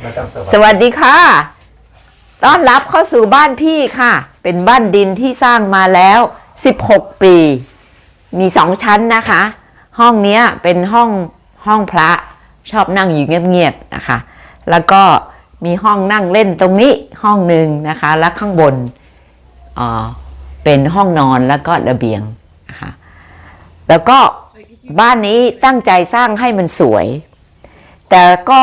ไม่ต้องสวัสสดีวัสดีค่ะ ต้อนรับเข้าสู่บ้านพี่ค่ะ เป็นบ้านดินที่สร้างมาแล้ว 16 ปี มีสองชั้นนะคะ ห้องเนี้ยเป็นห้องห้องพระชอบนั่งอยู่เงียบๆนะคะ แล้วก็มีห้องนั่งเล่นตรงนี้ห้องหนึ่งนะคะ แล้วข้างบนอ่าเป็นห้องนอนแล้วก็ระเบียงนะคะแล้วก็บ้านนี้ตั้งใจสร้างให้มันสวย แต่ก็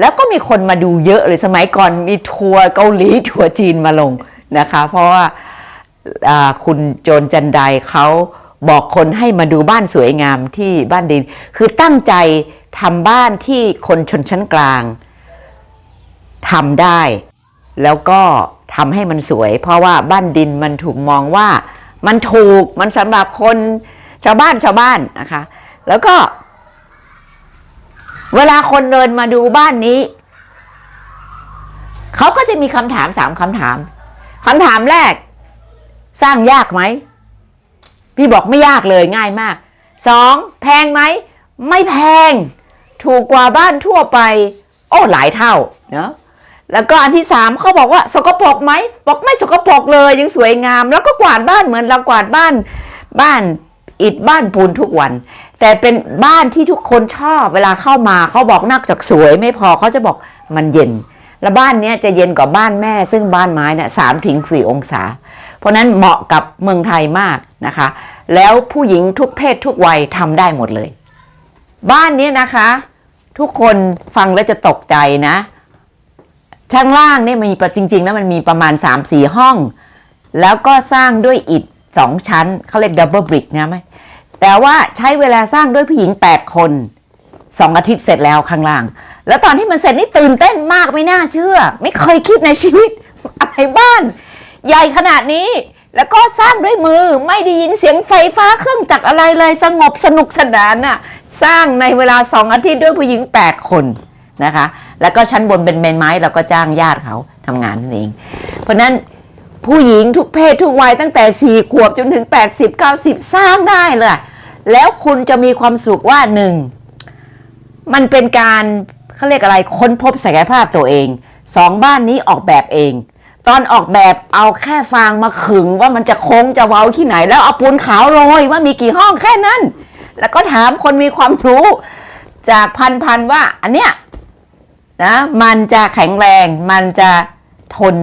แล้วก็มีคนมาดูเยอะเลยสมัยก่อนมีทัวร์เกาหลีทัวร์จีนมาลงนะคะ เพราะว่าาคุณโจนจันไดเขาบอกคนให้มาดูบ้านสวยงามที่บ้านดิน คือตั้งใจทำบ้านที่คนชนชั้นกลางทำได้ แล้วก็ทำให้มันสวย เพราะว่าบ้านดินมันถูกมองว่ามันถูกมันสำหรับคนชาวบ้านชาวบ้านนะคะ แล้วก็ เวลาคนเดินมาดูบ้านนี้ เขาก็จะมีคำถามสามคำถามคำถามแรก สร้างยากไหม พี่บอกไม่ยากเลยง่ายมากสองแพงไหม ไม่แพง ถูกกว่าบ้านทั่วไป โอ้หลายเท่าเนาะแล้วก็อันที่สามเขาบอกว่า สกปรกไหมบอกไม่สกปรกเลยยังสวยงาม แล้วก็กวาดบ้านเหมือนเรากวาดบ้านบ้านอิฐบ้านปูนทุกวัน แต่เป็นบ้านที่ทุกคนชอบเวลาเข้ามาเขาบอกนอกจากสวยไม่พอเขาจะบอกมันเย็น แล้วบ้านนี้จะเย็นกว่าบ้านแม่ ซึ่งบ้านไม้เนี่ยสามถึงสี่องศา เพราะนั้นเหมาะกับเมืองไทยมากนะคะ แล้วผู้หญิงทุกเพศทุกวัยทำได้หมดเลย บ้านนี้นะคะ ทุกคนฟังแล้วจะตกใจนะข้างล่างเนี่ยมันมีจริงๆแล้วมันมีประมาณ 3-4 ห้อง แล้วก็สร้างด้วยอิฐสองชั้นเขาเรียกดับเบิลบริกนะไหม แต่ว่าใช้เวลาสร้างด้วยผู้หญิง 8 คนสองอาทิตย์เสร็จแล้วข้างล่าง แล้วตอนที่มันเสร็จนี่ตื่นเต้นมากไม่น่าเชื่อ ไม่เคยคิดในชีวิตอะไรบ้าน ใหญ่ขนาดนี้ แล้วก็สร้างด้วยมือไม่ได้ยินเสียงไฟฟ้าเครื่องจักรอะไรเลยสงบสนุกสนานน่ะสร้างในเวลาสองอาทิตย์ด้วยผู้หญิง 8 คนนะคะ แล้วก็ชั้นบนเป็นเมนไม้เราก็จ้างญาติเขาทำงานนั่นเอง เพราะฉะนั้นผู้หญิงทุกเพศทุกวัยตั้งแต่ 4 ขวบจนถึง 80 90 สร้างได้เลย แล้วคุณจะมีความสุขว่าหนึ่งมันเป็นการเขาเรียกอะไรค้นพบศักยภาพตัวเองสองบ้านนี้ออกแบบเอง ตอนออกแบบเอาแค่ฟางมาขึงว่ามันจะโค้งจะเว้าที่ไหน แล้วเอาปูนขาวโรยว่ามีกี่ห้องแค่นั้น แล้วก็ถามคนมีความรู้จากพันพันๆว่าอันเนี้ยนะมันจะแข็งแรงมันจะทน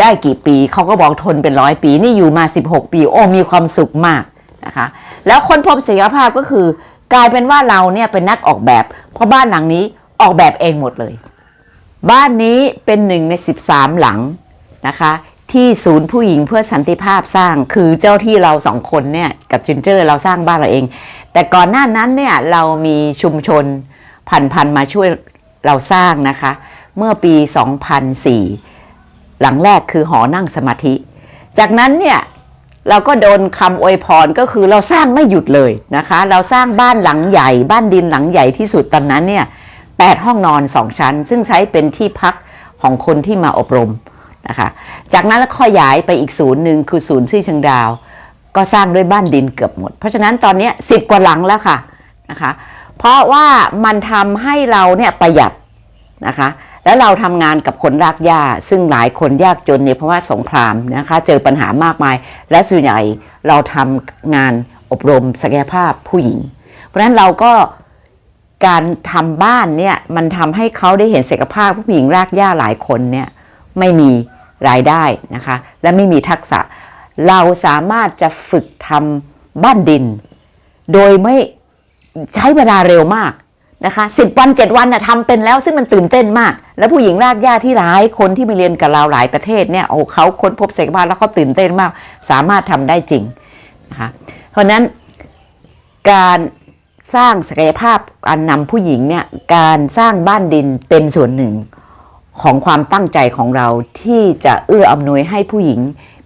ได้กี่ปี เขาก็บอกทนเป็นร้อยปี นี่อยู่มา 16 ปี โอ้มีความสุขมาก นะคะ แล้วคนพบศักยภาพก็คือ กลายเป็นว่าเราเนี่ยเป็นนักออกแบบ เพราะบ้านหลังนี้ออกแบบเองหมดเลย บ้านนี้เป็นหนึ่งใน 13 หลังนะคะที่ศูนย์ผู้หญิงเพื่อสันติภาพสร้างคือเจ้าที่เราสองคนเนี่ยกับจินเจอร์เราสร้างบ้านเราเอง แต่ก่อนหน้านั้นเนี่ยเรามีชุมชนพันพันๆมาช่วยเราสร้างนะคะ เมื่อปี 2004 หลังแรกคือหอนั่งสมาธิ จากนั้นเนี่ย เราก็โดนคำอวยพรก็คือเราสร้างไม่หยุดเลยนะคะ เราสร้างบ้านหลังใหญ่ บ้านดินหลังใหญ่ที่สุดตอนนั้นเนี่ยแปดห้องนอนสองชั้น ซึ่งใช้เป็นที่พักของคนที่มาอบรมนะคะจากนั้นแล้วขยายไปอีกศูนย์หนึ่งคือศูนย์ที่เชียงดาว ก็สร้างด้วยบ้านดินเกือบหมด เพราะฉะนั้นตอนนี้สิบกว่าหลังแล้วค่ะนะคะเพราะว่ามันทำให้เราเนี่ยประหยัดนะคะ แล้วเราทำงานกับคนรากหญ้าซึ่งหลายคนยากจนเนี่ยเพราะว่าสงครามนะคะ เจอปัญหามากมาย และส่วนใหญ่เราทำงานอบรมศักยภาพผู้หญิง เพราะฉะนั้นเราก็การทำบ้านเนี่ยมันทำให้เขาได้เห็นศักยภาพผู้หญิงรากหญ้าหลายคนเนี่ยไม่มีรายได้นะคะ และไม่มีทักษะ เราสามารถจะฝึกทำบ้านดิน โดยไม่ใช้เวลาเร็วมากนะคะสิบวันเจ็ดวันน่ะทำเป็นแล้วซึ่งมันตื่นเต้นมาก แล้วผู้หญิงรากหญ้าที่หลายคนที่มาเรียนกับเราหลายประเทศเนี่ยโอ้เขาค้นพบศักยภาพแล้วเขาตื่นเต้นมาก สามารถทำได้จริงนะคะเพราะฉะนั้นการสร้างศักยภาพการนำผู้หญิงเนี่ยการสร้างบ้านดินเป็นส่วนหนึ่งของความตั้งใจของเราที่จะเอื้ออำนวยให้ผู้หญิง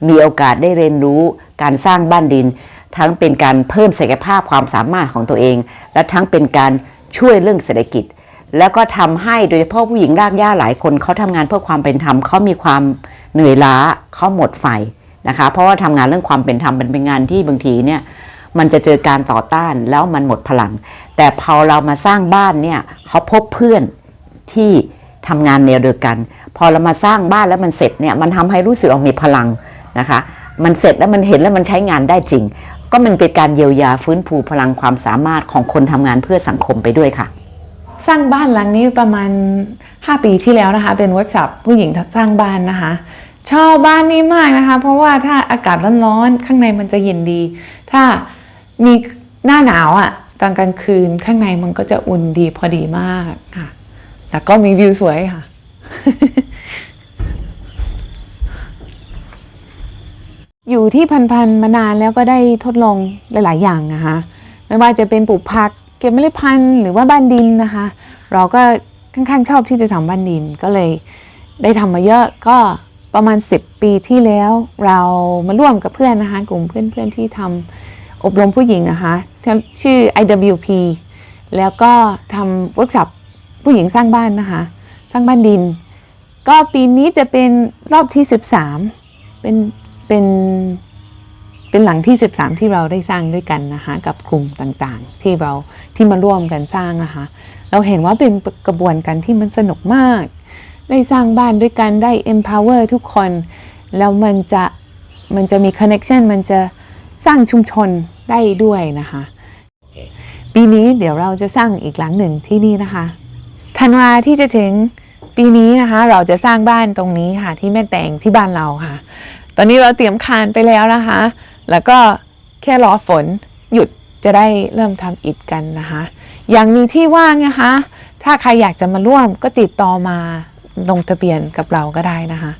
มีโอกาสได้เรียนรู้การสร้างบ้านดิน ทั้งเป็นการเพิ่มศักยภาพความสามารถของตัวเอง และทั้งเป็นการช่วยเรื่องเศรษฐกิจ แล้วก็ทำให้โดยเฉพาะผู้หญิงรากหญ้าหลายคนเขาทำงานเพื่อความเป็นธรรมเขามีความเหนื่อยล้าเขาหมดไฟนะคะ เพราะว่าทำงานเรื่องความเป็นธรรมมันเป็นงานที่บางทีเนี่ยมันจะเจอการต่อต้านแล้วมันหมดพลัง แต่พอเรามาสร้างบ้านเนี่ยเขาพบเพื่อนที่ทำงานแนวเดียวกัน พอเรามาสร้างบ้านแล้วมันเสร็จเนี่ยมันทำให้รู้สึกเรามีพลังนะคะ มันเสร็จแล้วมันเห็นแล้วมันใช้งานได้จริง ก็มันเป็นการเยียวยาฟื้นฟูพลังความสามารถของคนทำงานเพื่อสังคมไปด้วยค่ะ สร้างบ้านหลังนี้ประมาณ 5 ปีที่แล้วนะคะ เป็นเวิร์กช็อปผู้หญิงสร้างบ้านนะคะ ชอบบ้านนี้มากนะคะ เพราะว่าถ้าอากาศร้อนๆข้างในมันจะเย็นดี ถ้ามีหน้าหนาวอะ่ะตอนกลางคืนข้างในมันก็จะอุ่นดีพอดีมากค่ะ แล้วก็มีวิวสวยค่ะ อยู่ที่พันๆมานานแล้วก็ได้ทดลองหลาย ๆ อย่างนะคะ ไม่ว่าจะเป็นปลูกผัก เก็บเมล็ดพันธุ์หรือว่าบ้านดินนะคะ เราก็ค่อนข้างชอบที่จะทำบ้านดินก็เลยได้ทำมาเยอะก็ประมาณ 10 ปีที่แล้วเรามาร่วมกับเพื่อนนะคะ กลุ่มเพื่อนๆที่ทำอบรมผู้หญิงนะคะชื่อ IWP แล้วก็ทำเวิร์กช็อปผู้หญิงสร้างบ้านนะคะ สร้างบ้านดิน ก็ปีนี้จะเป็นรอบที่ 13 เป็นเป็น เป็นหลังที่ 13 ที่เราได้สร้างด้วยกันนะคะกับกลุ่มต่างๆ ที่เราที่มาร่วมกันสร้างนะคะเราเห็นว่าเป็นกระบวนการที่มันสนุกมาก ได้สร้างบ้านด้วยกันได้ empower ทุกคน แล้วมันจะมันจะมี connection มันจะสร้างชุมชนได้ด้วยนะคะปีนี้เดี๋ยวเราจะสร้างอีกหลังหนึ่งที่นี่นะคะธันวาที่จะถึงปีนี้นะคะ เราจะสร้างบ้านตรงนี้ค่ะที่แม่แตงที่บ้านเราค่ะ ตอนนี้เราเตรียมคานไปแล้วนะคะ แล้วก็แค่รอฝนหยุดจะได้เริ่มทำอิฐกันนะคะ ยังมีที่ว่างนะคะ ถ้าใครอยากจะมาร่วมก็ติดต่อมาลงทะเบียนกับเราก็ได้นะคะ